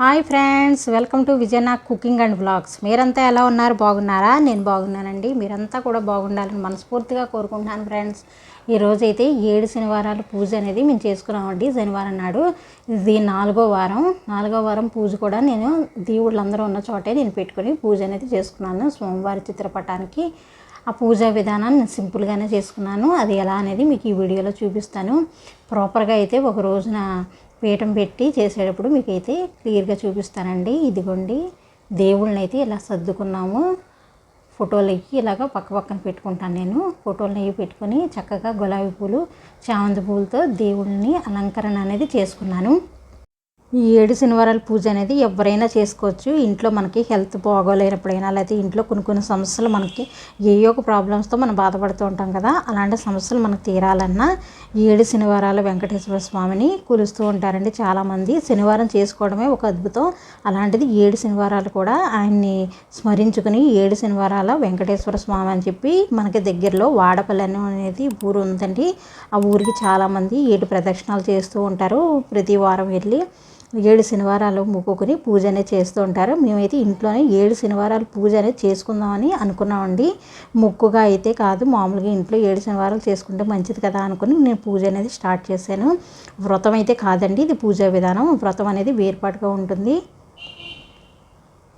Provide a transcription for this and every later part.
Hi friends welcome to Vijaynag cooking and blogs మీరంతా ఎలా ఉన్నారు? బాగున్నారా? నేను బాగున్నానండి. మీరంతా కూడా బాగుండాలని మనస్ఫూర్తిగా కోరుకుంటున్నాను ఫ్రెండ్స్. ఈరోజు అయితే ఏడు శనివారాలు పూజ అనేది మేము చేసుకున్నామండి శనివారం నాడు. ఇది నాలుగో వారం. నాలుగో వారం పూజ కూడా నేను దేవుళ్ళందరూ ఉన్న చోటే నేను పెట్టుకుని పూజ అనేది చేసుకున్నాను సోమవారి చిత్రపటానికి. ఆ పూజా విధానాన్ని నేను సింపుల్గానే చేసుకున్నాను. అది ఎలా అనేది మీకు ఈ వీడియోలో చూపిస్తాను. ప్రాపర్గా అయితే ఒక రోజున పీఠం పెట్టి చేసేటప్పుడు మీకు అయితే క్లియర్గా చూపిస్తానండి. ఇదిగోండి దేవుళ్ళని అయితే ఇలా సర్దుకున్నాము. ఫోటోలకి ఇలాగ పక్క పక్కన పెట్టుకుంటాను నేను. ఫోటోలు అవి పెట్టుకొని చక్కగా గులాబీ పూలు చామంతి పూలతో దేవుళ్ళని అలంకరణ అనేది చేసుకున్నాను. ఈ ఏడు శనివారాల పూజ అనేది ఎవరైనా చేసుకోవచ్చు. ఇంట్లో మనకి హెల్త్ బాగోలేనప్పుడైనా లేకపోతే ఇంట్లో కొన్ని కొన్ని సమస్యలు మనకి ఏ ఒక ప్రాబ్లమ్స్తో మనం బాధపడుతూ ఉంటాం కదా అలాంటి సమస్యలు మనకు తీరాలన్నా ఏడు శనివారాల వెంకటేశ్వర స్వామిని కొలుస్తూ ఉంటారండి చాలామంది. శనివారం చేసుకోవడమే ఒక అద్భుతం. అలాంటిది ఏడు శనివారాలు కూడా ఆయన్ని స్మరించుకుని ఏడు శనివారాల వెంకటేశ్వర స్వామి అని చెప్పి మనకి దగ్గరలో వాడపల్లి అనేది ఊరు ఉందండి. ఆ ఊరికి చాలామంది ఏడు ప్రదక్షిణాలు చేస్తూ ఉంటారు. ప్రతి వారం వెళ్ళి ఏడు శనివారాలు మొక్కుకొని పూజ అనేది చేస్తూ ఉంటారు. మేమైతే ఇంట్లోనే ఏడు శనివారాలు పూజ అనేది చేసుకుందామని అనుకున్నామండి. మొక్కుగా అయితే కాదు మామూలుగా ఇంట్లో ఏడు శనివారాలు చేసుకుంటే మంచిది కదా అనుకుని నేను పూజ అనేది స్టార్ట్ చేశాను. వ్రతం అయితే కాదండి ఇది పూజా విధానం. వ్రతం అనేది వేరుపాటుగా ఉంటుంది.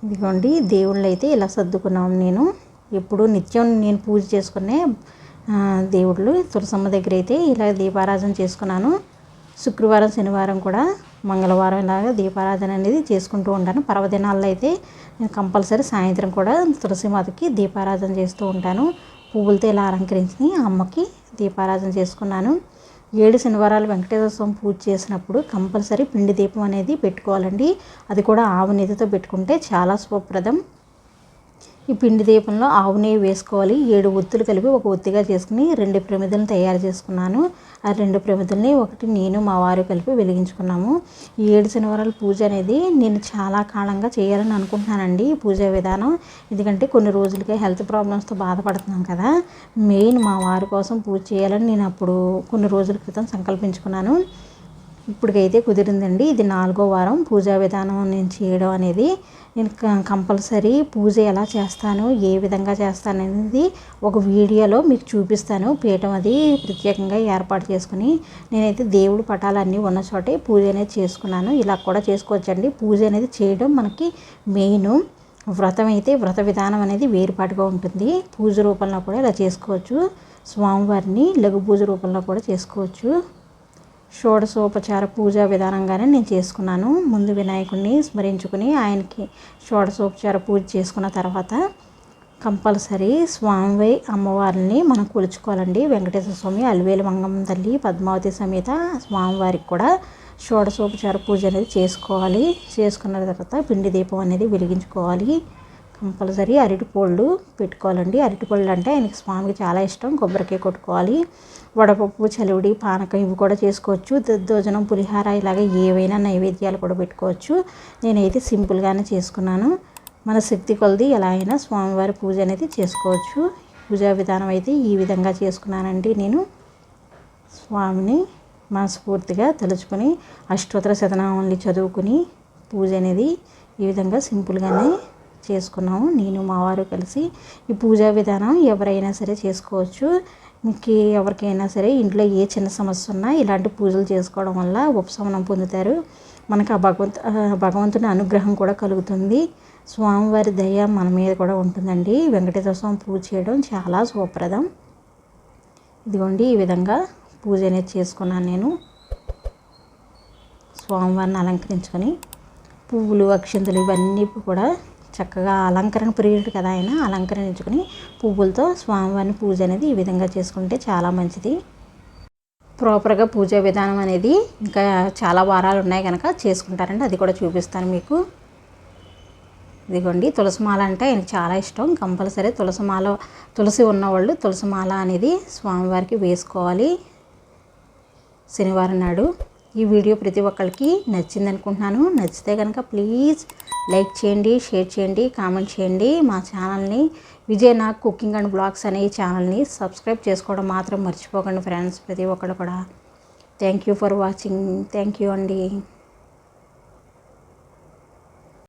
ఇదిగోండి దేవుళ్ళు అయితే ఇలా సర్దుకున్నాము నేను. ఎప్పుడు నిత్యం నేను పూజ చేసుకునే దేవుళ్ళు తులసమ్మ దగ్గర అయితే ఇలా దీపారాధన చేసుకున్నాను. శుక్రవారం శనివారం కూడా మంగళవారం ఇలాగా దీపారాధన అనేది చేసుకుంటూ ఉంటాను. పర్వదినాల్లో అయితే నేను కంపల్సరీ సాయంత్రం కూడా తులసిమాతకి దీపారాధన చేస్తూ ఉంటాను. పువ్వులతో ఇలా అలంకరించి అమ్మకి దీపారాధన చేసుకున్నాను. ఏడు శనివారాలు వెంకటేశ్వర స్వామి పూజ చేసినప్పుడు కంపల్సరీ పిండి దీపం అనేది పెట్టుకోవాలండి. అది కూడా ఆవు నెయ్యితో పెట్టుకుంటే చాలా శుభప్రదం. ఈ పిండి దీపంలో ఆవు నెయ్యి వేసుకోవాలి. ఏడు ఒత్తులు కలిపి ఒక ఒత్తిగా చేసుకుని రెండు ప్రమిదలను తయారు చేసుకున్నాను. ఆ రెండు ప్రమిదల్ని ఒకటి నేను మా వారు కలిపి వెలిగించుకున్నాము. ఈ ఏడు శనివారాల పూజ అనేది నేను చాలా కాలంగా చేయాలని అనుకుంటున్నానండి పూజా విధానం. ఎందుకంటే కొన్ని రోజులకే హెల్త్ ప్రాబ్లమ్స్తో బాధపడుతున్నాం కదా. మెయిన్ మా వారి కోసం పూజ చేయాలని నేను అప్పుడు కొన్ని రోజుల క్రితం సంకల్పించుకున్నాను. ఇప్పటికైతే కుదిరిందండి. ఇది నాలుగో వారం పూజా విధానం నేను చేయడం అనేది నేను కంపల్సరీ పూజ ఎలా చేస్తాను ఏ విధంగా చేస్తాను అనేది ఒక వీడియోలో మీకు చూపిస్తాను. పీఠం అది ప్రత్యేకంగా ఏర్పాటు చేసుకుని నేనైతే దేవుడు పటాలన్నీ ఉన్న చోటే పూజ అనేది చేసుకున్నాను. ఇలా కూడా చేసుకోవచ్చండి. పూజ అనేది చేయడం మనకి మెయిన్. వ్రతం అయితే వ్రత విధానం అనేది వేరుపాటుగా ఉంటుంది. పూజ రూపంలో కూడా ఇలా చేసుకోవచ్చు. స్వామివారిని లఘు పూజ రూపంలో కూడా చేసుకోవచ్చు. షోడశోపచార పూజా విధానంగానే నేను చేసుకున్నాను. ముందు వినాయకుడిని స్మరించుకుని ఆయనకి షోడశోపచార పూజ చేసుకున్న తర్వాత కంపల్సరీ స్వామివై అమ్మవారిని మనం కొలుచుకోవాలండి. వెంకటేశ్వర స్వామి అలివేలు మంగమ్మ తల్లి పద్మావతి సమేత స్వామివారికి కూడా షోడశోపచార పూజ అనేది చేసుకోవాలి. చేసుకున్న తర్వాత పిండి దీపం అనేది వెలిగించుకోవాలి. కంపల్సరీ అరటిపళ్ళు పెట్టుకోవాలండి. అరటిపళ్ళు అంటే ఆయనకి స్వామికి చాలా ఇష్టం. కొబ్బరికాయ కొట్టుకోవాలి. వడపప్పు చలివిడి పానకం ఇవి కూడా చేసుకోవచ్చు. దద్దోజనం పులిహార ఇలాగ ఏవైనా నైవేద్యాలు కూడా పెట్టుకోవచ్చు. నేనైతే సింపుల్గానే చేసుకున్నాను. మన శక్తి కొలది ఎలా అయినా స్వామివారి పూజ అనేది చేసుకోవచ్చు. పూజా విధానం అయితే ఈ విధంగా చేసుకున్నానండి నేను. స్వామిని మనస్ఫూర్తిగా తలుచుకొని అష్టోత్తర శతనామాన్ని చదువుకుని పూజ అనేది ఈ విధంగా సింపుల్గానే చేసుకున్నాము. నేను మా వారు కలిసి ఈ పూజా విధానం ఎవరైనా సరే చేసుకోవచ్చు. మీకు ఎవరికైనా సరే ఇంట్లో ఏ చిన్న సమస్య ఉన్నా ఇలాంటి పూజలు చేసుకోవడం వల్ల ఉపశమనం పొందుతారు. మనకు ఆ భగవంతు భగవంతుని అనుగ్రహం కూడా కలుగుతుంది. స్వామివారి దయ మన మీద కూడా ఉంటుందండి. వెంకటేశ్వర స్వామి పూజ చేయడం చాలా శుభప్రదం. ఇదిగోండి ఈ విధంగా పూజ అనేది చేసుకున్నాను నేను. స్వామివారిని అలంకరించుకొని పువ్వులు అక్షంతలు ఇవన్నీ కూడా చక్కగా అలంకరణ ప్రియుడు కదా ఆయన అలంకరించుకుని పువ్వులతో స్వామివారిని పూజ అనేది ఈ విధంగా చేసుకుంటే చాలా మంచిది. ప్రాపర్గా పూజ విధానం అనేది ఇంకా చాలా వారాలు ఉన్నాయి కనుక చేసుకుంటారండి. అది కూడా చూపిస్తాను మీకు. ఇదిగోండి తులసిమాల అంటే ఆయనకు చాలా ఇష్టం. కంపల్సరీ తులసిమాల తులసి ఉన్నవాళ్ళు తులసిమాల అనేది స్వామివారికి వేసుకోవాలి. శనివారం నాడు ఈ వీడియో ప్రతి ఒక్కరికి నచ్చింది అనుకుంటున్నాను నచ్చితే కనుక ప్లీజ్ లైక్ చేయండి షేర్ చేయండి కామెంట్ చేయండి. మా ఛానల్ని Vijay Nag cooking and blogs అనే ఈ ఛానల్ని సబ్స్క్రైబ్ చేసుకోవడం మాత్రం మర్చిపోకండి ఫ్రెండ్స్ ప్రతి ఒక్కరు కూడా. Thank you for watching. Thank you అండి.